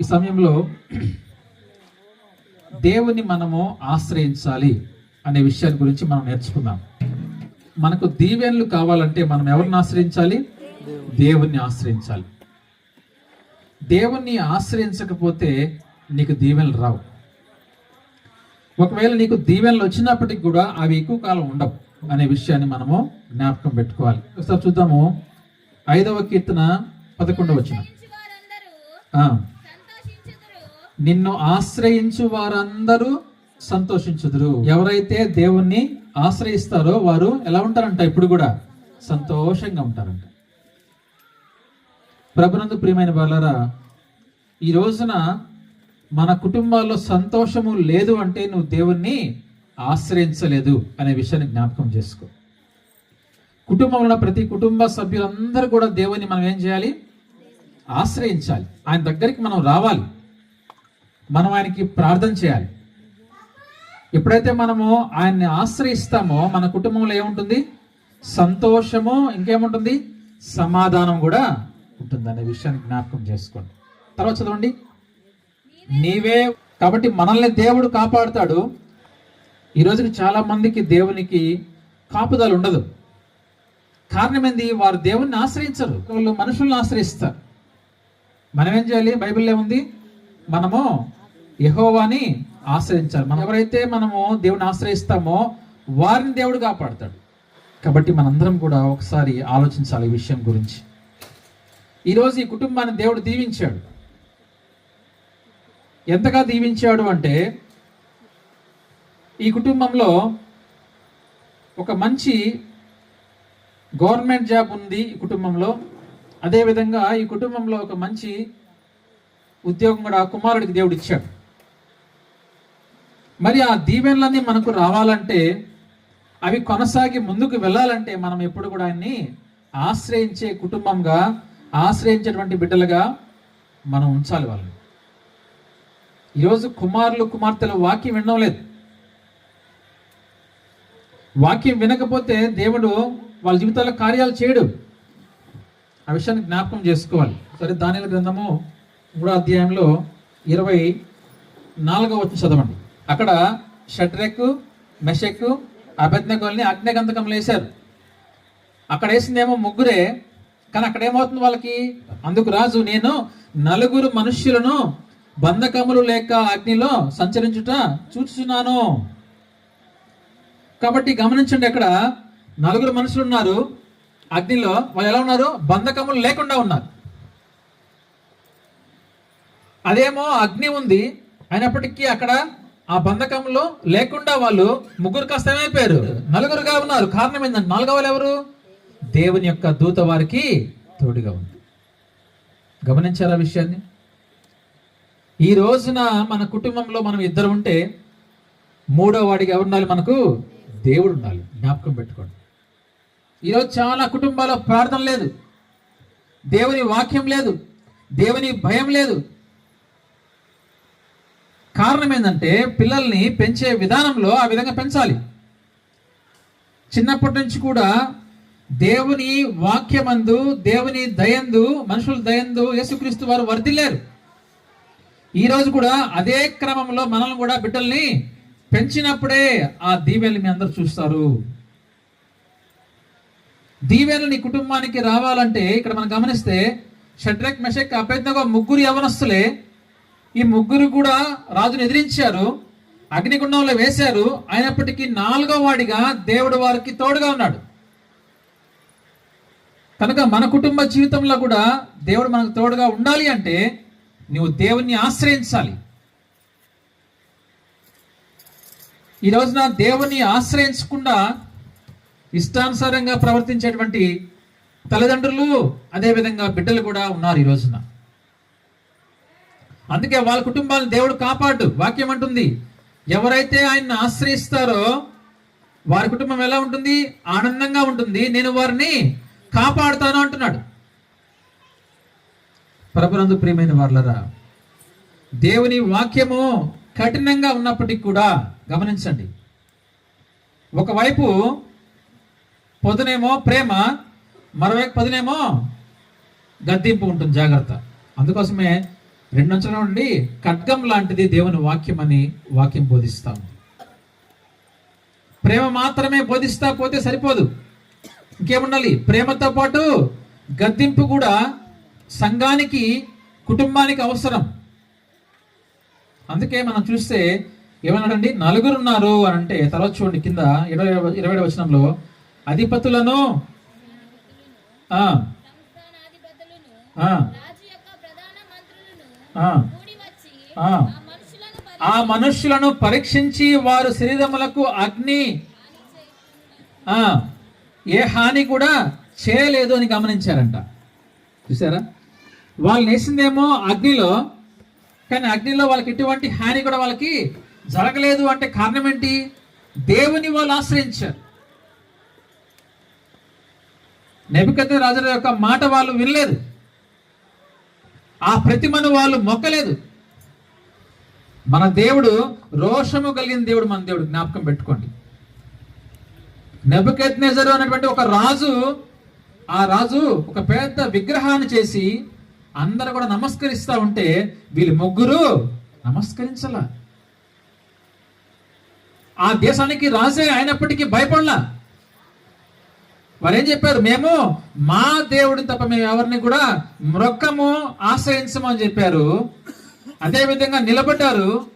ఈ సమయంలో దేవుని మనము ఆశ్రయించాలి అనే విషయాన్ని గురించి మనం నేర్చుకుందాం. మనకు దీవెనలు కావాలంటే మనం ఎవరిని ఆశ్రయించాలి? దేవుణ్ణి ఆశ్రయించాలి. దేవుణ్ణి ఆశ్రయించకపోతే నీకు దీవెనలు రావు. ఒకవేళ నీకు దీవెనలు వచ్చినప్పటికి కూడా అవి ఎక్కువ కాలం ఉండవు అనే విషయాన్ని మనము జ్ఞాపకం పెట్టుకోవాలి. ఒకసారి చూద్దాము. ఐదవ కీర్తన పదకొండవ వచ్చిన నిన్ను ఆశ్రయించు వారందరూ సంతోషించుదురు. ఎవరైతే దేవుణ్ణి ఆశ్రయిస్తారో వారు ఎలా ఉంటారంట? ఇప్పుడు కూడా సంతోషంగా ఉంటారంట. ప్రభునందు ప్రియమైన వాళ్ళరా ఈ రోజున మన కుటుంబాల్లో సంతోషము లేదు అంటే నువ్వు దేవుణ్ణి ఆశ్రయించలేదు అనే విషయాన్ని జ్ఞాపకం చేసుకో. కుటుంబంలో ఉన్న ప్రతి కుటుంబ సభ్యులందరూ కూడా దేవుని మనం ఏం చేయాలి? ఆశ్రయించాలి. ఆయన దగ్గరికి మనం రావాలి. మనం ఆయనకి ప్రార్థన చేయాలి. ఎప్పుడైతే మనము ఆయన్ని ఆశ్రయిస్తామో మన కుటుంబంలో ఏముంటుంది? సంతోషము ఇంకేముంటుంది? సమాధానం కూడా ఉంటుంది అనే విషయాన్ని జ్ఞాపకం చేసుకోండి. తర్వాత చదవండి. నీవే కాబట్టి మనల్ని దేవుడు కాపాడుతాడు. ఈ రోజుకి చాలా మందికి దేవునికి కాపుదలు ఉండదు. కారణం ఏంది? వారు దేవుణ్ణి ఆశ్రయించరు. వాళ్ళు మనుషుల్ని ఆశ్రయిస్తారు. మనం ఏం చేయాలి? బైబిల్లో ఏముంది? మనము యహోవాని ఆశ్రయించాలి. మనం ఎవరైతే మనము దేవుని ఆశ్రయిస్తామో వారిని దేవుడు కాపాడతాడు. కాబట్టి మనందరం కూడా ఒకసారి ఆలోచించాలి ఈ విషయం గురించి. ఈరోజు ఈ కుటుంబాన్ని దేవుడు దీవించాడు. ఎంతగా దీవించాడు అంటే ఈ కుటుంబంలో ఒక మంచి గవర్నమెంట్ జాబ్ ఉంది ఈ కుటుంబంలో. అదేవిధంగా ఈ కుటుంబంలో ఒక మంచి ఉద్యోగం కూడా కుమారుడికి దేవుడు ఇచ్చాడు. మరి ఆ దీవెనలన్నీ మనకు రావాలంటే అవి కొనసాగి ముందుకు వెళ్ళాలంటే మనం ఎప్పుడు కూడా ఆయన్ని ఆశ్రయించే కుటుంబంగా ఆశ్రయించేటువంటి బిడ్డలుగా మనం ఉంచాలి వాళ్ళని. ఈరోజు కుమారులు కుమార్తెలు వాక్యం వినడం లేదు. వాక్యం వినకపోతే దేవుడు వాళ్ళ జీవితాల్లో కార్యాలు చేయడు. ఆ విషయాన్ని జ్ఞాపకం చేసుకోవాలి. సరే దానిల గ్రంథము మూడో అధ్యాయంలో ఇరవై నాలుగో వచ్చి చదవండి. అక్కడ షడ్రెక్ మెషెక్ అభజ్ఞగోల్ని అగ్నిగంధకంలో వేశారు. అక్కడ వేసిందేమో ముగ్గురే కానీ అక్కడ ఏమవుతుంది వాళ్ళకి? అందుకు రాజు నేను నలుగురు మనుష్యులను బంధకములు లేక అగ్నిలో సంచరించుట చూచుచున్నాను. కాబట్టి గమనించండి అక్కడ నలుగురు మనుషులు ఉన్నారు. అగ్నిలో వాళ్ళు ఎలా ఉన్నారు? బంధకములు లేకుండా ఉన్నారు. అదేమో అగ్ని ఉంది. అయినప్పటికీ అక్కడ ఆ బంధకంలో లేకుండా వాళ్ళు ముగ్గురు కష్టమైపోయారు నలుగురుగా ఉన్నారు. కారణం ఏంటంటే నాలుగవ వాళ్ళు ఎవరు? దేవుని యొక్క దూత వారికి తోడుగా ఉంది. గమనించారా విషయాన్ని? ఈ రోజున మన కుటుంబంలో మనం ఇద్దరు ఉంటే మూడో వాడికి ఎవరు ఉండాలి? మనకు దేవుడు ఉండాలి. జ్ఞాపకం పెట్టుకోండి. ఈరోజు చాలా కుటుంబాల్లో ప్రార్థన లేదు. దేవుని వాక్యం లేదు. దేవుని భయం లేదు. కారణం ఏంటంటే పిల్లల్ని పెంచే విధానంలో ఆ విధంగా పెంచాలి. చిన్నప్పటి నుంచి కూడా దేవుని వాక్యమందు దేవుని దయందు మనుషుల దయందు యేసుక్రీస్తు వారు వర్ధిల్లారు. ఈ రోజు కూడా అదే క్రమంలో మనల్ని కూడా బిడ్డల్ని పెంచినప్పుడే ఆ దీవెనలు మీ అందరు చూస్తారు. దీవెనలు నీ కుటుంబానికి రావాలంటే ఇక్కడ మనం గమనిస్తే షడ్రక్ మెషక్ అభ్యర్థంగా ముగ్గురు యవనస్తులే. ఈ ముగ్గురు కూడా రాజును ఎదిరించారు. అగ్నిగుండంలో వేశారు. అయినప్పటికీ నాలుగో వాడిగా దేవుడు వారికి తోడుగా ఉన్నాడు. కనుక మన కుటుంబ జీవితంలో కూడా దేవుడు మనకు తోడుగా ఉండాలి అంటే నువ్వు దేవుణ్ణి ఆశ్రయించాలి. ఈ రోజున దేవుణ్ణి ఆశ్రయించకుండా ఇష్టానుసారంగా ప్రవర్తించేటువంటి తల్లిదండ్రులు అదేవిధంగా బిడ్డలు కూడా ఉన్నారు ఈ రోజున. అందుకే వాళ్ళ కుటుంబాలను దేవుడు కాపాడు. వాక్యం అంటుంది ఎవరైతే ఆయన్ని ఆశ్రయిస్తారో వారి కుటుంబం ఎలా ఉంటుంది? ఆనందంగా ఉంటుంది. నేను వారిని కాపాడుతాను అంటున్నాడు. ప్రభునందు ప్రియమైన వాళ్ళరా దేవుని వాక్యము కఠినంగా ఉన్నప్పటికీ కూడా గమనించండి. ఒకవైపు పొదునేమో ప్రేమ మరోవైపు పొదునేమో గద్దింపు ఉంటుంది జాగ్రత్త. అందుకోసమే రెండు అంచుల నుండి ఖడ్గం లాంటిది దేవుని వాక్యం అని వాక్యం బోధిస్తాము. ప్రేమ మాత్రమే బోధిస్తా పోతే సరిపోదు. ఇంకేముండాలి? ప్రేమతో పాటు గద్దింపు కూడా సంఘానికి కుటుంబానికి అవసరం. అందుకే మనం చూస్తే ఏమన్నాడండి? నలుగురు ఉన్నారు అని అంటే తర్వాత చూడండి కింద ఇరవై ఇరవై వచనంలో అధిపతులను. ఆ, మనుషులను మనుష్యులను పరీక్షించి వారు శరీరములకు అగ్ని. ఏ హాని కూడా చేయలేదు అని గమనించారంట. చూసారా వాళ్ళు నేసిందేమో అగ్నిలో కానీ అగ్నిలో వాళ్ళకి ఎటువంటి హాని కూడా వాళ్ళకి జరగలేదు అంటే కారణం ఏంటి? దేవుని వాళ్ళు ఆశ్రయించారు. నెబికద్ద రాజుల యొక్క మాట వాళ్ళు వినలేదు. ఆ ప్రతిమను వాళ్ళు మొక్కలేదు. మన దేవుడు రోషము కలిగిన దేవుడు మన దేవుడు జ్ఞాపకం పెట్టుకోండి. నెబుకెత్ నెజరు అనేటువంటి ఒక రాజు ఆ రాజు ఒక పెద్ద విగ్రహాన్ని చేసి అందరు కూడా నమస్కరిస్తా ఉంటే వీళ్ళు ముగ్గురు నమస్కరించలా. ఆ దేశానికి రాజే అయినప్పటికీ భయపడలా. వారు ఏం చెప్పారు? మేము మా దేవుడిని తప్ప మేము ఎవరిని కూడా మృక్కము ఆశ్రయించము అని చెప్పారు. అదేవిధంగా నిలబడ్డారు.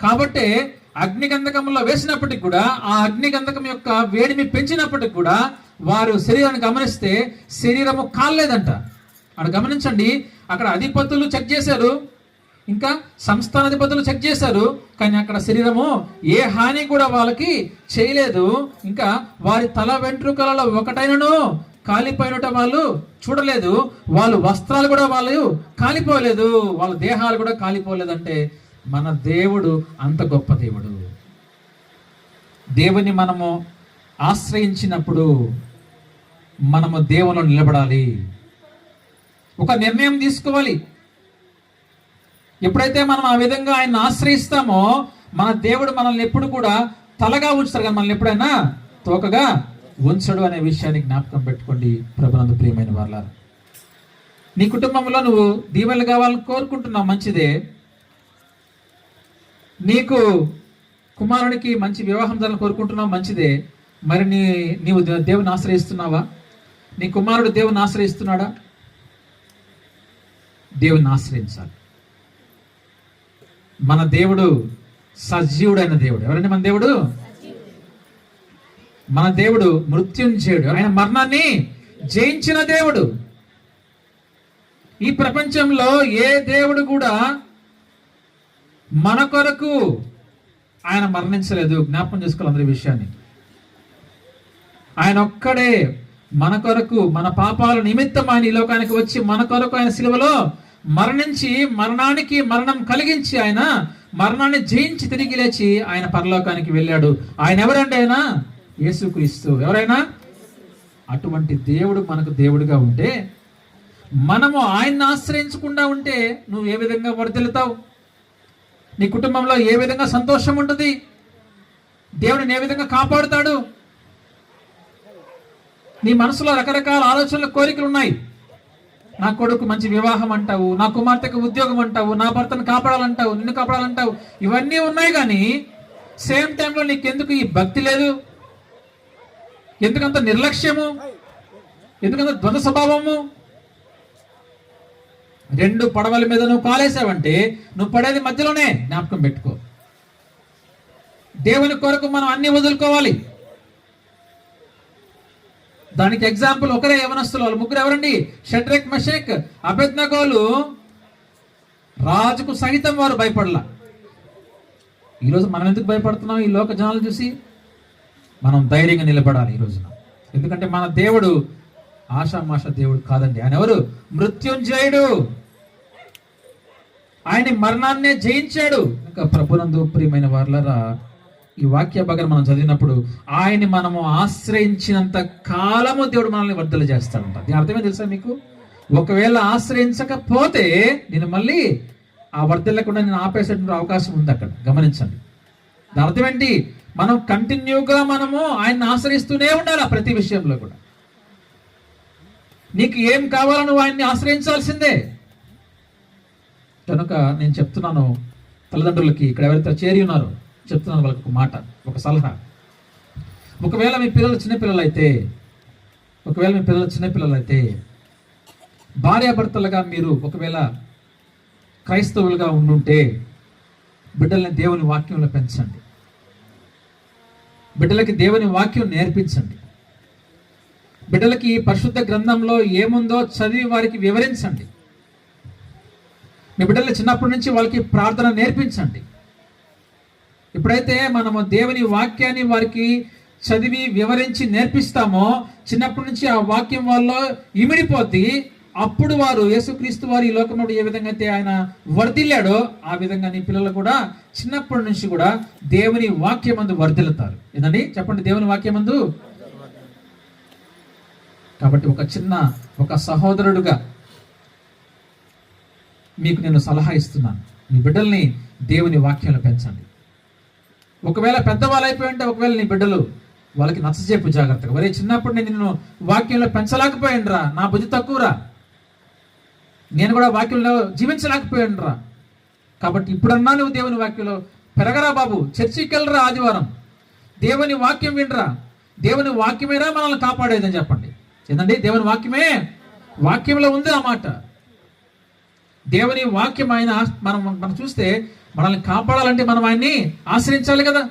కాబట్టి అగ్నిగంధకంలో వేసినప్పటికి కూడా ఆ అగ్ని గంధకం యొక్క వేడిని పెంచినప్పటికి కూడా వారు శరీరాన్ని గమనిస్తే శరీరము కాలేదంట అక్కడ గమనించండి అక్కడ అధిపతులు చెక్ చేశారు. ఇంకా సంస్థానాధిపతులు చెక్ చేశారు కానీ అక్కడ శరీరము ఏ హాని కూడా వాళ్ళకి చేయలేదు. ఇంకా వారి తల వెంట్రుకలలో ఒకటైనను కాలిపోయినట వాళ్ళు చూడలేదు. వాళ్ళు వస్త్రాలు కూడా వాళ్ళు కాలిపోలేదు. వాళ్ళ దేహాలు కూడా కాలిపోలేదంటే మన దేవుడు అంత గొప్ప దేవుడు. దేవుని మనము ఆశ్రయించినప్పుడు మనము దేవుని నిలబడాలి. ఒక నిర్ణయం తీసుకోవాలి. ఎప్పుడైతే మనం ఆ విధంగా ఆయన ఆశ్రయిస్తామో మన దేవుడు మనల్ని ఎప్పుడు కూడా తలగా ఉంచుతారు కానీ మనల్ని ఎప్పుడైనా? తోకగా ఉంచడు అనే విషయాన్ని జ్ఞాపకం పెట్టుకోండి ప్రభునందు ప్రియమైన వాళ్ళ నీ కుటుంబంలో నువ్వు దీవెనలు కావాలని కోరుకుంటున్నావు మంచిదే. నీకు కుమారునికి మంచి వివాహం జరగాలని కోరుకుంటున్నావు మంచిదే. మరి నీ నీవు దేవుని ఆశ్రయిస్తున్నావా? నీ కుమారుడు దేవుని ఆశ్రయిస్తున్నాడా? దేవుని ఆశ్రయించాలి. మన దేవుడు సజీవుడైన దేవుడు. ఎవరండి మన దేవుడు? మన దేవుడు మృత్యుంజయుడు ఆయన మరణాన్ని జయించిన దేవుడు. ఈ ప్రపంచంలో ఏ దేవుడు కూడా మన కొరకు ఆయన మరణించలేదు. జ్ఞాపకం చేసుకోవాలి అందరి విషయాన్ని. ఆయన ఒక్కడే మన కొరకు మన పాపాల నిమిత్తం ఆయన ఈ లోకానికి వచ్చి మన కొరకు ఆయన సిలువలో మరణించి మరణానికి మరణం కలిగించి ఆయన మరణాన్ని జయించి తిరిగి లేచి ఆయన పరలోకానికి వెళ్ళాడు. ఆయన ఎవరండి ఆయన? యేసుక్రీస్తు. ఎవరైనా? అటువంటి దేవుడు మనకు దేవుడిగా ఉంటే మనము ఆయన్ని ఆశ్రయించకుండా ఉంటే నువ్వు ఏ విధంగా వర్ధిల్లుతావు? నీ కుటుంబంలో ఏ విధంగా సంతోషం ఉంటుంది? దేవుడిని ఏ విధంగా కాపాడుతాడు? నీ మనసులో రకరకాల ఆలోచనలు కోరికలు ఉన్నాయి. నా కొడుకు మంచి వివాహం అంటావు నా కుమార్తెకు ఉద్యోగం అంటావు నా భర్తను కాపాడాలంటావు నిన్ను కాపాడాలంటావు ఇవన్నీ ఉన్నాయి కానీ సేమ్ టైంలో నీకెందుకు ఈ భక్తి లేదు? ఎందుకంత నిర్లక్ష్యము? ఎందుకంత ద్వంద్వ స్వభావము? రెండు పడవల మీద నువ్వు కాలేసావంటే నువ్వు పడేది మధ్యలోనే జ్ఞాపకం పెట్టుకో. దేవుని కొరకు మనం అన్ని వదులుకోవాలి. దానికి ఎగ్జాంపుల్ ఒకరే యవనస్తులు వాళ్ళు. ముగ్గురు ఎవరండి? షడ్రెక్ మషేక్ అభెజ్ఞగోలు రాజుకు సహితం వారు భయపడలా. ఈరోజు మనం ఎందుకు భయపడుతున్నాం? ఈ లోక జనాలు చూసి మనం ధైర్యంగా నిలబడాలి ఈ రోజున. ఎందుకంటే మన దేవుడు ఆషామాష దేవుడు కాదండి. ఆయన ఎవరు? మృత్యుంజయుడు. ఆయన మరణాన్నే జయించాడు. ఇంకా ప్రభునందు ప్రియమైన వార్లరా ఈ వాక్య భాగం మనం చదివినప్పుడు ఆయన్ని మనము ఆశ్రయించినంత కాలము దేవుడు మనల్ని వర్ధలు చేస్తాడంట. దీని అర్థమే తెలుసా మీకు? ఒకవేళ ఆశ్రయించకపోతే నేను మళ్ళీ ఆ వర్ధలేకుండా నేను ఆపేసేటువంటి అవకాశం ఉంది అక్కడ. గమనించండి. దాని అర్థం ఏంటి? మనం కంటిన్యూగా మనము ఆయన్ని ఆశ్రయిస్తూనే ఉండాలి ఆ ప్రతి విషయంలో కూడా. నీకు ఏం కావాలో నువ్వు ఆయన్ని ఆశ్రయించాల్సిందే. కనుక నేను చెప్తున్నాను తల్లిదండ్రులకి ఇక్కడ ఎవరైతే చేరి ఉన్నారో చెప్తున్నాను వాళ్ళకి ఒక మాట ఒక సలహా. ఒకవేళ మీ పిల్లలు చిన్నపిల్లలు అయితే ఒకవేళ మీ పిల్లలు చిన్నపిల్లలు అయితే భార్యాభర్తలుగా మీరు ఒకవేళ క్రైస్తవులుగా ఉండుంటే బిడ్డల్ని దేవుని వాక్యంలో పెంచండి. బిడ్డలకి దేవుని వాక్యం నేర్పించండి. బిడ్డలకి పరిశుద్ధ గ్రంథంలో ఏముందో చదివి వారికి వివరించండి. మీ బిడ్డలు చిన్నప్పటి నుంచి వాళ్ళకి ప్రార్థన నేర్పించండి. ఎప్పుడైతే మనము దేవుని వాక్యాన్ని వారికి చదివి వివరించి నేర్పిస్తామో చిన్నప్పటి నుంచి ఆ వాక్యం వల్ల ఇమిడిపోద్ది. అప్పుడు వారు యేసుక్రీస్తు వారు ఈ లోకంలో ఏ విధంగా అయితే ఆయన వర్ధిల్లాడో ఆ విధంగా నీ పిల్లలు కూడా చిన్నప్పటి నుంచి కూడా దేవుని వాక్యమందు వర్ధిల్లుతారు. ఏదండి చెప్పండి దేవుని వాక్యమందు. కాబట్టి ఒక చిన్న ఒక సహోదరుడుగా మీకు నేను సలహా ఇస్తున్నాను. మీ బిడ్డల్ని దేవుని వాక్యంలో పెంచండి. ఒకవేళ పెద్దవాళ్ళు అయిపోయి ఉంటే ఒకవేళ నీ బిడ్డలు వాళ్ళకి నచ్చజేపు జాగ్రత్తగా. మరి చిన్నప్పుడు నేను నిన్ను వాక్యంలో పెంచలేకపోయానురా? నా బుద్ధి తక్కువరా? నేను కూడా వాక్యంలో జీవించలేకపోయానురా? కాబట్టి ఇప్పుడన్నా నువ్వు దేవుని వాక్యంలో పెరగరా బాబు. చర్చికి వెళ్ళరా ఆదివారం. దేవుని వాక్యం వినరా. దేవుని వాక్యమేనా మనల్ని కాపాడేదని చెప్పండి. ఏంటండి దేవుని వాక్యమే? వాక్యంలో ఉంది ఆ మాట. దేవుని వాక్యం ఆయన మనం మనం చూస్తే మనల్ని కాపాడాలంటే మనం ఆయన్ని ఆశ్రయించాలి కదా.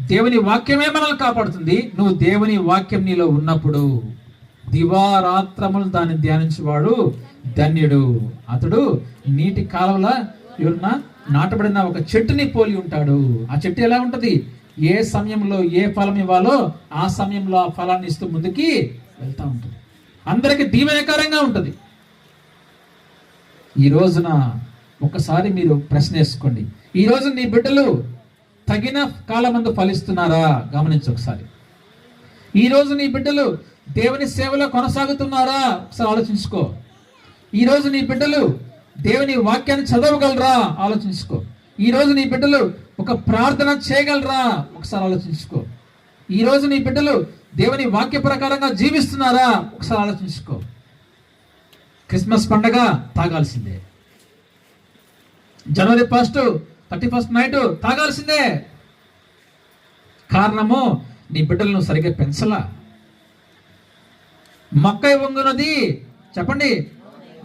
దేవుని వాక్యమే మనల్ని కాపాడుతుంది. నువ్వు దేవుని వాక్యం నీలో ఉన్నప్పుడు దివారాత్రములు దాన్ని ధ్యానించేవాడు ధన్యుడు. అతడు నీటి కాలవల ఉన్న నాటబడిన ఒక చెట్టుని పోలి ఉంటాడు. ఆ చెట్టు ఎలా ఉంటుంది? ఏ సమయంలో ఏ ఫలం ఇవ్వాలో ఆ సమయంలో ఆ ఫలాన్ని ఇస్తూ ముందుకి వెళ్తూ ఉంటుంది. అందరికీ దీవెనకరంగా ఉంటుంది. ఈ రోజున ఒకసారి మీరు ప్రశ్న వేసుకోండి. ఈ రోజు నీ బిడ్డలు తగిన కాలమందు ఫలిస్తున్నారా? గమనించు ఒకసారి. ఈ రోజు నీ బిడ్డలు దేవుని సేవలో కొనసాగుతున్నారా? ఒకసారి ఆలోచించుకో. ఈ రోజు నీ బిడ్డలు దేవుని వాక్యాన్ని చదవగలరా? ఆలోచించుకో. ఈ రోజు నీ బిడ్డలు ఒక ప్రార్థన చేయగలరా? ఒకసారి ఆలోచించుకో. ఈ రోజు నీ బిడ్డలు దేవుని వాక్య ప్రకారంగా జీవిస్తున్నారా? ఒకసారి ఆలోచించుకో. క్రిస్మస్ పండగ తాగాల్సిందే. జనవరి ఫస్ట్ థర్టీ ఫస్ట్ నైట్ తాగాల్సిందే. కారణము నీ బిడ్డలను సరిగ్గా పెంచలా. మొక్క వంగునది చెప్పండి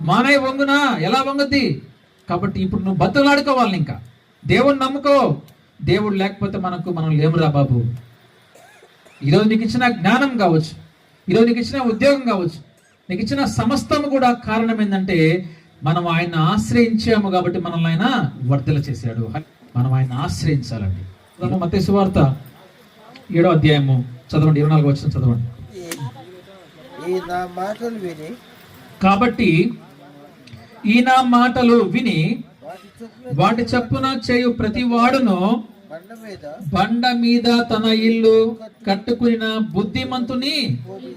మానయ్య వంగునా ఎలా వంగుద్ది? కాబట్టి ఇప్పుడు నువ్వు బతులాడుకోవాలి ఇంకా. దేవుడు నమ్ముకో. దేవుడు లేకపోతే మనకు మనం లేమురా బాబు? ఈరోజు నీకు ఇచ్చిన జ్ఞానం కావచ్చు ఈరోజు నీకు ఇచ్చిన ఉద్యోగం కావచ్చు నీకు ఇచ్చిన సమస్తం కూడా కారణం ఏంటంటే మనం ఆయన ఆశ్రయించాము కాబట్టి మనల్ని ఆయన వర్ధల చేశాడు. మనం ఆయన ఆశ్రయించాలండి. మత సువార్త ఏడో అధ్యాయము చదవండి ఇరవై నాలుగు వచ్చిన చదవండి. మాటలు విని కాబట్టి ఈ నా మాటలు విని వాటి చొప్పున చేయు ప్రతి వాడును బండ మీద బండ మీద తన ఇల్లు కట్టుకున్న బుద్ధిమంతుని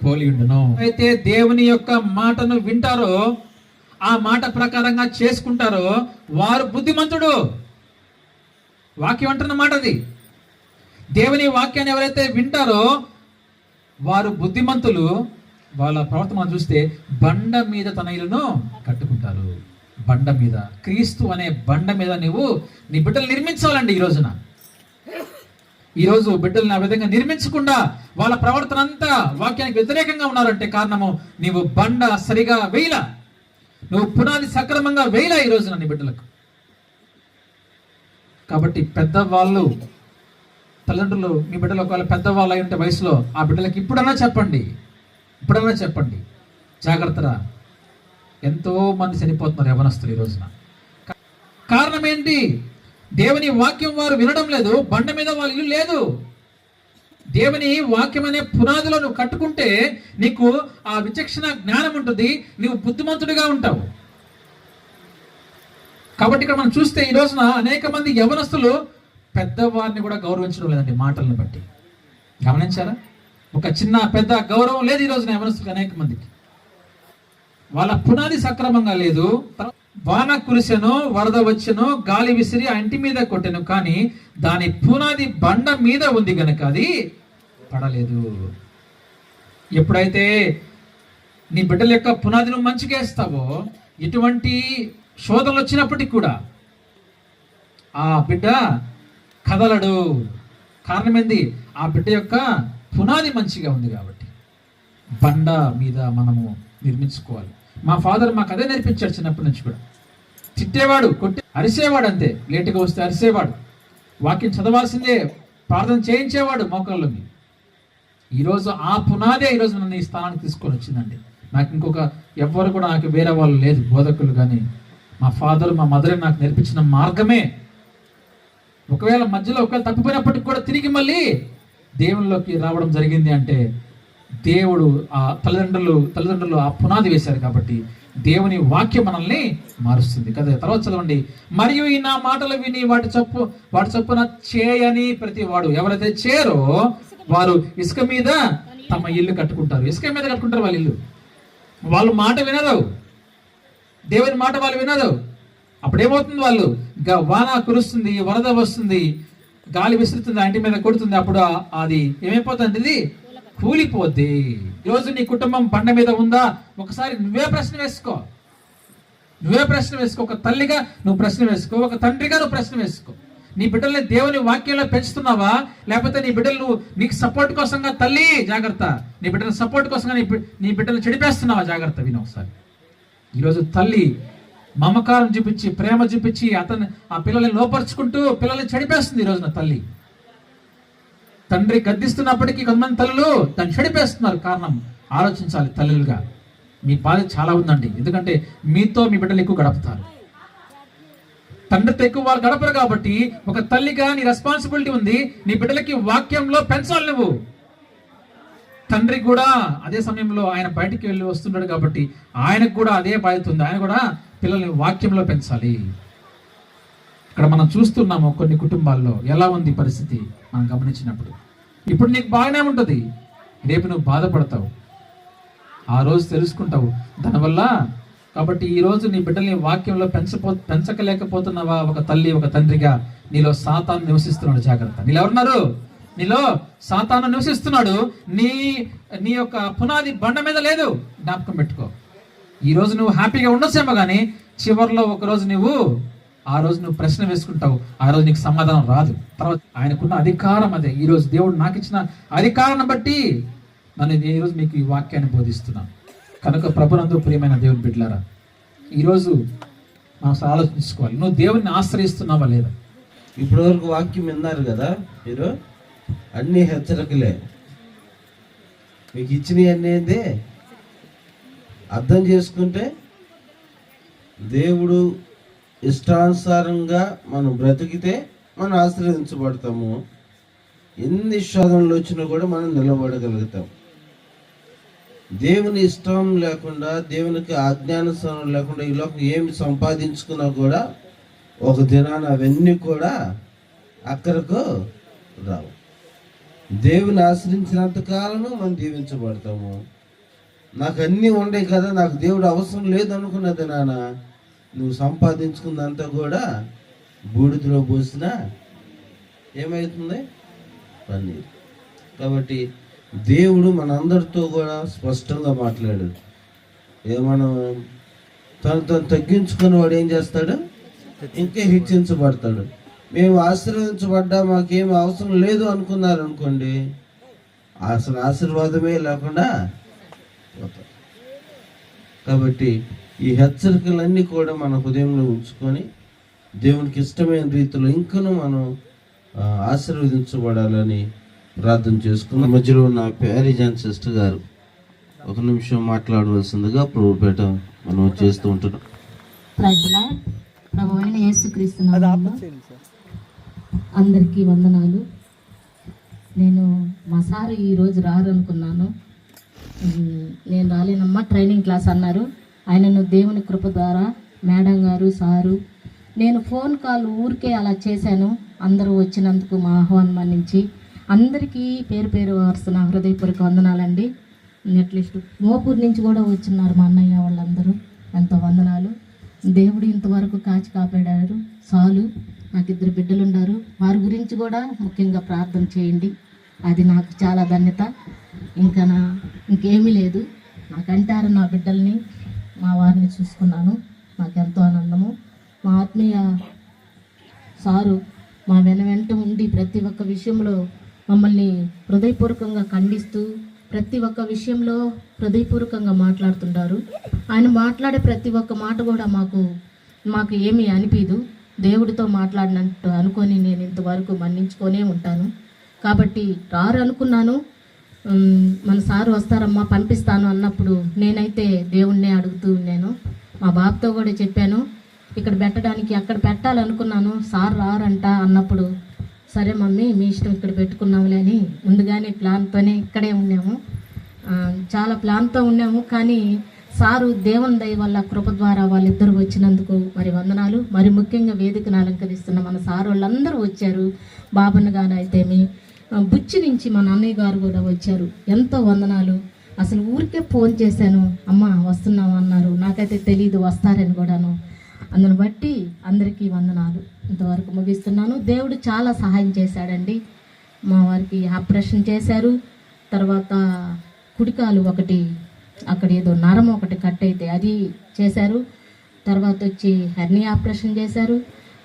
పోలి ఉండును. అయితే దేవుని యొక్క మాటను వింటారో ఆ మాట ప్రకారంగా చేసుకుంటారో వారు బుద్ధిమంతుడు. వాక్యం అంటున్న మాట అది. దేవుని వాక్యాన్ని ఎవరైతే వింటారో వారు బుద్ధిమంతులు వాళ్ళ ప్రవర్తన చూస్తే బండ మీద తన ఇల్లును కట్టుకుంటారు. బండ మీద. క్రీస్తు అనే బండ మీద నువ్వు నీ బిడ్డలు నిర్మించాలండి ఈ రోజున. ఈరోజు బిడ్డలను ఆ విధంగా నిర్మించకుండా వాళ్ళ ప్రవర్తన అంతా వాక్యానికి వ్యతిరేకంగా ఉన్నారంటే కారణము నీవు బండ సరిగా వేయలా. నువ్వు పునాది సక్రమంగా వేయలా ఈ రోజున బిడ్డలకు. కాబట్టి పెద్దవాళ్ళు తల్లిదండ్రులు మీ బిడ్డలు ఒకవేళ పెద్దవాళ్ళు అయి ఉంటే వయసులో ఆ బిడ్డలకి ఇప్పుడన్నా చెప్పండి. ఇప్పుడన్నా చెప్పండి. జాగ్రత్తరా? ఎంతో మంది చనిపోతున్నారు యవనస్తులు ఈ రోజున. కారణం ఏంటి? దేవుని వాక్యం వారు వినడం లేదు బండ మీద వాళ్ళ ఇల్లు లేదు. దేవుని వాక్యం అనే పునాదిలో నువ్వు కట్టుకుంటే నీకు ఆ విచక్షణ జ్ఞానం ఉంటుంది నీవు బుద్ధిమంతుడిగా ఉంటావు. కాబట్టి ఇక్కడ మనం చూస్తే ఈ రోజున అనేక మంది యవనస్తులు పెద్దవారిని కూడా గౌరవించడం లేదండి మాటలను బట్టి. గమనించారా? ఒక చిన్న పెద్ద గౌరవం లేదు ఈ రోజున యవనస్తులకు అనేక మందికి. వాళ్ళ పునాది సక్రమంగా లేదు. వాన కురిసెను వరద వచ్చెను గాలి విసిరి ఆ ఇంటి మీద కొట్టెను. కానీ దాని పునాది బండ మీద ఉంది గనక అది పడలేదు. ఎప్పుడైతే నీ బిడ్డల యొక్క పునాది నువ్వు మంచిగా వేస్తావో ఎటువంటి శోధనలు వచ్చినప్పటికి కూడా ఆ బిడ్డ కదలడు. కారణం ఏంది ఆ బిడ్డ యొక్క పునాది మంచిగా ఉంది కాబట్టి. బండ మీద మనము నిర్మించుకోవాలి. మా ఫాదర్ మాకు అదే నేర్పించాడు చిన్నప్పటి నుంచి కూడా. తిట్టేవాడు కొట్టి అరిసేవాడు అంతే. లేటుగా వస్తే అరిసేవాడు. వాక్యం చదవాల్సిందే. ప్రార్థన చేయించేవాడు మోకాల్లో మీద. ఈరోజు ఆ పునాదే ఈరోజు నన్ను ఈ స్థానానికి తీసుకొని వచ్చిందండి. నాకు ఇంకొక ఎవ్వరు కూడా నాకు వేరే వాళ్ళు లేదు బోధకులు కానీ. మా ఫాదర్ మా మదర్ నాకు నేర్పించిన మార్గమే. ఒకవేళ మధ్యలో ఒకవేళ తప్పిపోయినప్పటికి కూడా తిరిగి మళ్ళీ దేవునిలోకి రావడం జరిగింది అంటే దేవుడు ఆ తల్లిదండ్రులు తల్లిదండ్రులు ఆ పునాది వేశారు కాబట్టి దేవుని వాక్యం మనల్ని మారుస్తుంది. కదా తర్వాత చదవండి. మరియు ఈ నా మాటలు విని వాటి చొప్పు వాటి చొప్పున చేయని ప్రతి వాడు ఎవరైతే చేయరో వారు ఇసుక మీద తమ ఇల్లు కట్టుకుంటారు. ఇసుక మీద కట్టుకుంటారు వాళ్ళ ఇల్లు. వాళ్ళు మాట వినరు. దేవుని మాట వాళ్ళు వినరు. అప్పుడేమవుతుంది వాళ్ళు? గ- వాన కురుస్తుంది వరద వస్తుంది గాలి విసురుతుంది ఆ ఇంటి మీద కొడుతుంది అప్పుడు అది ఏమైపోతుంది? ఇది కూలిపోద్ది. ఈరోజు నీ కుటుంబం బండ మీద ఉందా? ఒకసారి నువ్వే ప్రశ్న వేసుకో. నువ్వే ప్రశ్న వేసుకో. ఒక తల్లిగా నువ్వు ప్రశ్న వేసుకో. ఒక తండ్రిగా నువ్వు ప్రశ్న వేసుకో. నీ బిడ్డల్ని దేవుని వాక్యంలో పెంచుతున్నావా? లేకపోతే నీ బిడ్డలు నువ్వు నీకు సపోర్ట్ కోసంగా తల్లి జాగ్రత్త. నీ బిడ్డల సపోర్ట్ కోసంగా నీ నీ బిడ్డలు చెడిపేస్తున్నావా? జాగ్రత్త విను ఒకసారి. ఈరోజు తల్లి మమకారం చూపించి ప్రేమ చూపించి అతను ఆ పిల్లల్ని లోపరుచుకుంటూ పిల్లల్ని చెడిపేస్తుంది ఈరోజు నా తల్లి. తండ్రి గద్దిస్తున్నప్పటికీ కొంతమంది తల్లులు తను చెడిపేస్తున్నారు కారణం ఆలోచించాలి తల్లులుగా. మీ బాధ చాలా ఉందండి. ఎందుకంటే మీతో మీ బిడ్డలు ఎక్కువ గడుపుతారు. తండ్రితో ఎక్కువ వాళ్ళు గడపరు కాబట్టి ఒక తల్లిగా నీ రెస్పాన్సిబిలిటీ ఉంది నీ బిడ్డలకి వాక్యంలో పెంచాలి నువ్వు. తండ్రి కూడా అదే సమయంలో ఆయన బయటికి వెళ్ళి వస్తున్నాడు కాబట్టి ఆయనకు కూడా అదే బాధ్యత ఉంది. ఆయన కూడా పిల్లల్ని వాక్యంలో పెంచాలి. ఇక్కడ మనం చూస్తున్నాము కొన్ని కుటుంబాల్లో ఎలా ఉంది పరిస్థితి మనం గమనించినప్పుడు. ఇప్పుడు నీకు బాగానే ఉంటుంది. రేపు నువ్వు బాధపడతావు. ఆ రోజు తెలుసుకుంటావు. దానివల్ల కాబట్టి ఈ రోజు నీ బిడ్డల్ని వాక్యంలో పెంచపో పెంచకలేకపోతున్నావా? ఒక తల్లి ఒక తండ్రిగా నీలో సాతాను నివసిస్తున్నాడు. జాగ్రత్త. నీళ్ళు ఎవరున్నారు నీలో సాతాను నివసిస్తున్నాడు. నీ నీ యొక్క పునాది బండ మీద లేదు. జ్ఞాపకం పెట్టుకో. ఈ రోజు నువ్వు హ్యాపీగా ఉండొచ్చేమో కానీ చివరిలో ఒక రోజు నువ్వు ఆ రోజు నువ్వు ప్రశ్న వేసుకుంటావు. ఆ రోజు నీకు సమాధానం రాదు. తర్వాత ఆయనకున్న అధికారం అదే. ఈ రోజు దేవుడు నాకు ఇచ్చిన అధికారాన్ని బట్టి నన్ను ఈ రోజు మీకు ఈ వాక్యాన్ని బోధిస్తున్నాను. కనుక ప్రభునందు ప్రియమైన దేవుని బిడ్డలారా ఈరోజు మనం అసలు ఆలోచించుకోవాలి. నువ్వు దేవుడిని ఆశ్రయిస్తున్నావా లేదా? ఇప్పటివరకు వాక్యం విన్నారు కదా మీరు? అన్ని హెచ్చరికలే. మీకు ఇచ్చినవి అనేది అర్థం చేసుకుంటే దేవుడు ఇష్టానుసారంగా మనం బ్రతికితే మనం ఆశ్రయించబడతాము. ఎన్ని శోధనలు వచ్చినా కూడా మనం నిలబడగలుగుతాం. దేవుని ఇష్టం లేకుండా దేవునికి ఆజ్ఞానుసారం లేకుండా ఈ లోకం ఏమి సంపాదించుకున్నా కూడా ఒక దినాన అవన్నీ కూడా అక్కడకు రావు. దేవుని ఆశ్రయించినంత కాలము మనం దీవించబడతాము నాకు అన్నీ ఉండే కదా నాకు దేవుడు అవసరం లేదు అనుకున్నది నాన్న నువ్వు సంపాదించుకున్నంతా కూడా బూడిదలో పోసినా ఏమవుతుంది పన్నీరు. కాబట్టి దేవుడు మనందరితో కూడా స్పష్టంగా మాట్లాడాడు. ఏమన్నా తను తను తగ్గించుకుని వాడు ఏం చేస్తాడు? ఇంకా హెచ్చించబడతాడు. మేము ఆశీర్వదించబడ్డా మాకేం అవసరం లేదు అనుకున్నారు అనుకోండి అసలు ఆశీర్వాదమే లేకుండా కాబట్టి ఈ హెచ్చరికలన్నీ కూడా మన హృదయంలో ఉంచుకొని దేవునికి ఇష్టమైన రీతిలో ఇంకనూ మనం ఆశీర్వదించబడాలని ప్రార్థన చేసుకున్న. మధ్యలో ఉన్న ప్యారిజాన్ సిస్టర్ గారు ఒక నిమిషం మాట్లాడవలసిందిగా ప్రభుపేట మనం చేస్తూ ఉంటున్నాం. ప్రభు అయిన అందరికీ వందనాలు. నేను మా సారు ఈరోజు రారనుకున్నాను. నేను రాలేనమ్మా ట్రైనింగ్ క్లాస్ అన్నారు. ఆయనను దేవుని కృప ద్వారా మేడం గారు సారు. నేను ఫోన్ కాల్ ఊరికే అలా చేశాను. అందరూ వచ్చినందుకు మా ఆహ్వానం మన్నించి అందరికీ పేరు పేరు వరుస హృదయపూర్వక వందనాలండి. అట్లీస్ట్ మోపూర్ నుంచి కూడా వచ్చిన్నారు మా అన్నయ్య వాళ్ళందరూ. ఎంతో వందనాలు. దేవుడు ఇంతవరకు కాచి కాపాడారు. చాలు నాకు ఇద్దరు బిడ్డలు ఉన్నారు వారి గురించి కూడా ముఖ్యంగా ప్రార్థన చేయండి. అది నాకు చాలా ధన్యత. ఇంకా నా ఇంకేమీ లేదు. నాకంటారు నా బిడ్డల్ని మా వారిని చూసుకున్నాను. నాకెంతో ఎంతో ఆనందము. మా ఆత్మీయ సారు మా వెన వెంట ఉండి ప్రతి ఒక్క విషయంలో మమ్మల్ని హృదయపూర్వకంగా ఖండిస్తూ ప్రతి ఒక్క విషయంలో హృదయపూర్వకంగా మాట్లాడుతుంటారు. ఆయన మాట్లాడే ప్రతి ఒక్క మాట కూడా మాకు మాకు ఏమీ అనిపించదు దేవుడితో మాట్లాడినట్టు అనుకొని నేను ఇంతవరకు మన్నించుకొనే ఉంటాను. కాబట్టి రారు అనుకున్నాను. మన సారు వస్తారమ్మా పంపిస్తాను అన్నప్పుడు నేనైతే దేవుణ్ణే అడుగుతూ ఉన్నాను. మా బాబుతో కూడా చెప్పాను. ఇక్కడ పెట్టడానికి అక్కడ పెట్టాలనుకున్నాను సార్ రారంట అన్నప్పుడు సరే మమ్మీ మీ ఇష్టం ఇక్కడ పెట్టుకున్నాంలే అని ముందుగానే ప్లాన్తోనే ఇక్కడే ఉన్నాము. చాలా ప్లాన్తో ఉన్నాము కానీ సారు దేవుని దయ వల్ల కృప ద్వారా వాళ్ళిద్దరు వచ్చినందుకు మరి వందనాలు. మరి ముఖ్యంగా వేదికను అలంకరిస్తున్న మన సారు వాళ్ళందరూ వచ్చారు. బాబన్న గారు అయితేమి బుచ్చి నుంచి మా నాన్నయ్య గారు కూడా వచ్చారు. ఎంతో వందనాలు. అసలు ఊరికే ఫోన్ చేశాను. అమ్మ వస్తున్నాం అన్నారు. నాకైతే తెలియదు వస్తారని కూడాను. అందును బట్టి అందరికీ వందనాలు. ఇంతవరకు ముగిస్తున్నాను. దేవుడు చాలా సహాయం చేశాడండి. మా వారికి ఆపరేషన్ చేశారు. తర్వాత కుడికాలు ఒకటి అక్కడ ఏదో నరం ఒకటి కట్ అయితే అది చేశారు. తర్వాత వచ్చి హెర్నీ ఆపరేషన్ చేశారు.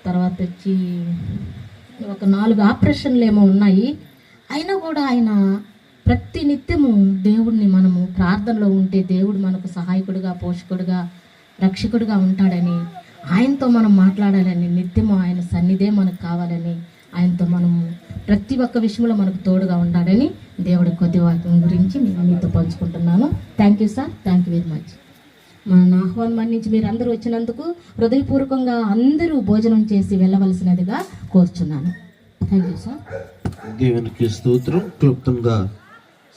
తర్వాత వచ్చి ఒక నాలుగు ఆపరేషన్లు ఏమో ఉన్నాయి. అయినా కూడా ఆయన ప్రతి నిత్యము దేవుడిని మనము ప్రార్థనలో ఉంటే దేవుడు మనకు సహాయకుడిగా పోషకుడిగా రక్షకుడిగా ఉంటాడని ఆయనతో మనం మాట్లాడాలని నిత్యము ఆయన సన్నిధే మనకు కావాలని ఆయనతో మనము ప్రతి ఒక్క విషయంలో మనకు తోడుగా ఉండాలని దేవుడి కొద్ది వాక్యం గురించి నేను మీతో పంచుకుంటున్నాను. Thank you sir thank you very much మన ఆహ్వానం మన్నించి మీరు అందరూ వచ్చినందుకు హృదయపూర్వకంగా అందరూ భోజనం చేసి వెళ్ళవలసినదిగా కోరుచున్నాను. థ్యాంక్ యూ సార్ దేవునికి స్తోత్రం. క్లుప్తంగా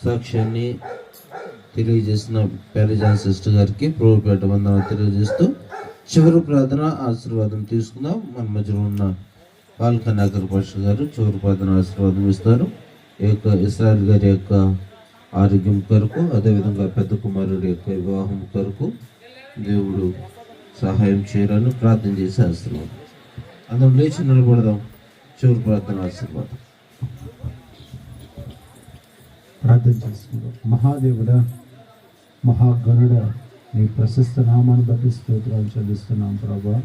సాక్ష్యాన్ని తెలియజేసిన పేరజాన్ సిస్టర్ గారికి ప్రభుపేట వందనాలు తెలియజేస్తూ చివరి ప్రార్థన ఆశీర్వాదం తీసుకుందాం. మన మధ్యలో ఉన్న పాల్క నాగర్ పాష గారు చివరి ప్రార్థన ఆశీర్వాదం ఇస్తారు. ఈ యొక్క ఇస్రాయల్ గారి యొక్క ఆరోగ్యం కొరకు అదేవిధంగా పెద్ద కుమారుడి యొక్క వివాహం కొరకు దేవుడు సహాయం చేయాలని ప్రార్థన చేసి ఆశీర్వాదం. అందరం లేచి నిలబడదాం. చివరి ప్రార్థన ఆశీర్వాదం. ప్రార్థన చేసుకుందాం. మహాదేవుడ మహాగణుడ నీ ప్రశస్త నామాన్ని బట్టి స్తోత్రాలు చెల్లిస్తున్నాం ప్రభా.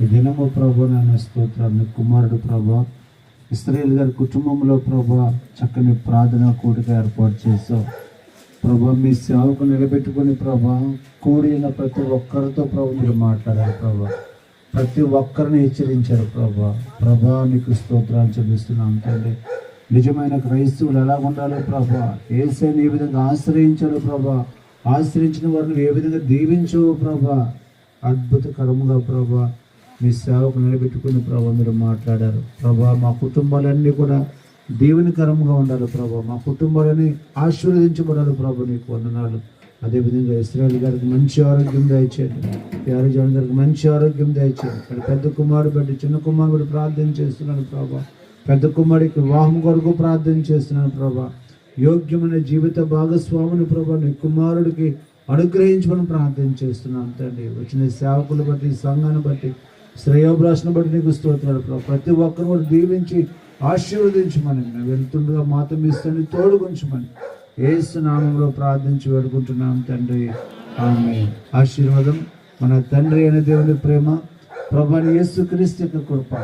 ఈ దినము ప్రభా నాన్న స్తోత్రాలు నీ కుమారుడు ప్రభా ఇస్రాయేల్ గారి కుటుంబంలో ప్రభా చక్కని ప్రార్థన కూడిక ఏర్పాటు చేసావు ప్రభా మీ సేవకు నిలబెట్టుకుని ప్రభా కూడిన ప్రతి ఒక్కరితో ప్రభు మీరు మాట్లాడారు ప్రభా. ప్రతి ఒక్కరిని హెచ్చరించారు ప్రభా. ప్రభా నీకు స్తోత్రాలు చెల్లిస్తున్నాం తండ్రి. నిజమైన క్రైస్తవులు ఎలా ఉండాలో ప్రభా ఏసైని ఏ విధంగా ఆశ్రయించాడు ప్రభా ఆశ్రయించిన వారిని ఏ విధంగా దీవించవు ప్రభా? అద్భుతకరముగా ప్రభా మీ సేవకు నిలబెట్టుకుని ప్రభా మీరు మాట్లాడారు. ప్రభా మా కుటుంబాలన్నీ కూడా దీవెనకరంగా ఉండాలి ప్రభా. మా కుటుంబాలని ఆశీర్వదించబడాలి ప్రభా నీకు వందనాలు. అదేవిధంగా ఇస్రాయల్ గారికి మంచి ఆరోగ్యం దయచేయండి. ప్యారజాన్ గారికి మంచి ఆరోగ్యం దయచేయండి. ఇక్కడ పెద్ద కుమారుడు బట్టి చిన్న కుమారుడు ప్రార్థన చేస్తున్నాను ప్రభా. పెద్ద కుమారుడికి వివాహం కొరకు ప్రార్థన చేస్తున్నాను ప్రభా. యోగ్యమైన జీవిత భాగస్వామిని ప్రభా నీ కుమారుడికి అనుగ్రహించమని ప్రార్థన చేస్తున్నాను తండ్రి. వచ్చిన సేవకులు బట్టి సంఘాన్ని బట్టి శ్రేయోభిలాషను బట్టి నీకు స్తోత్రాలు ప్రభు. ప్రతి ఒక్కరు కూడా దీవించి ఆశీర్వదించమని మేము వెళ్తుండగా మాతో మీ తోడుగుంచమని ఏసు నామంలో ప్రార్థించి వేడుకుంటున్నాం తండ్రి. ఆమె ఆశీర్వాదం మన తండ్రి అయిన దేవుని ప్రేమ ప్రభాని యేసుక్రీస్తు యొక్క కృప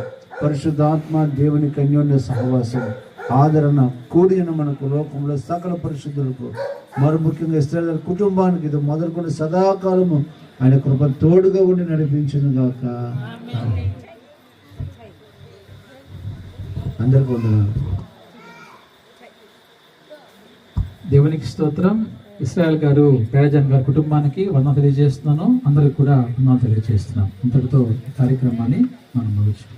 పరిశుద్ధాత్మ దేవుని కన్యోన్య సహవాసం ఆదరణ కూడిన మనకు లోకంలో సకల పరిశుద్ధులకు మరి ముఖ్యంగా ఇస్రాయల్ కుటుంబానికి ఇది మొదలుకొని సదాకాలము ఆయన కృప తోడుగా ఉండి నడిపించను గాక. అందరికీ వందనాలు. దేవునికి స్తోత్రం. ఇస్రాయల్ గారు పేరజన్ గారి కుటుంబానికి వందన తెలియజేస్తున్నాను. అందరికి కూడా వందన తెలియజేస్తున్నాను ఇంతటితో కార్యక్రమాన్ని మనం ముగించుకున్నాం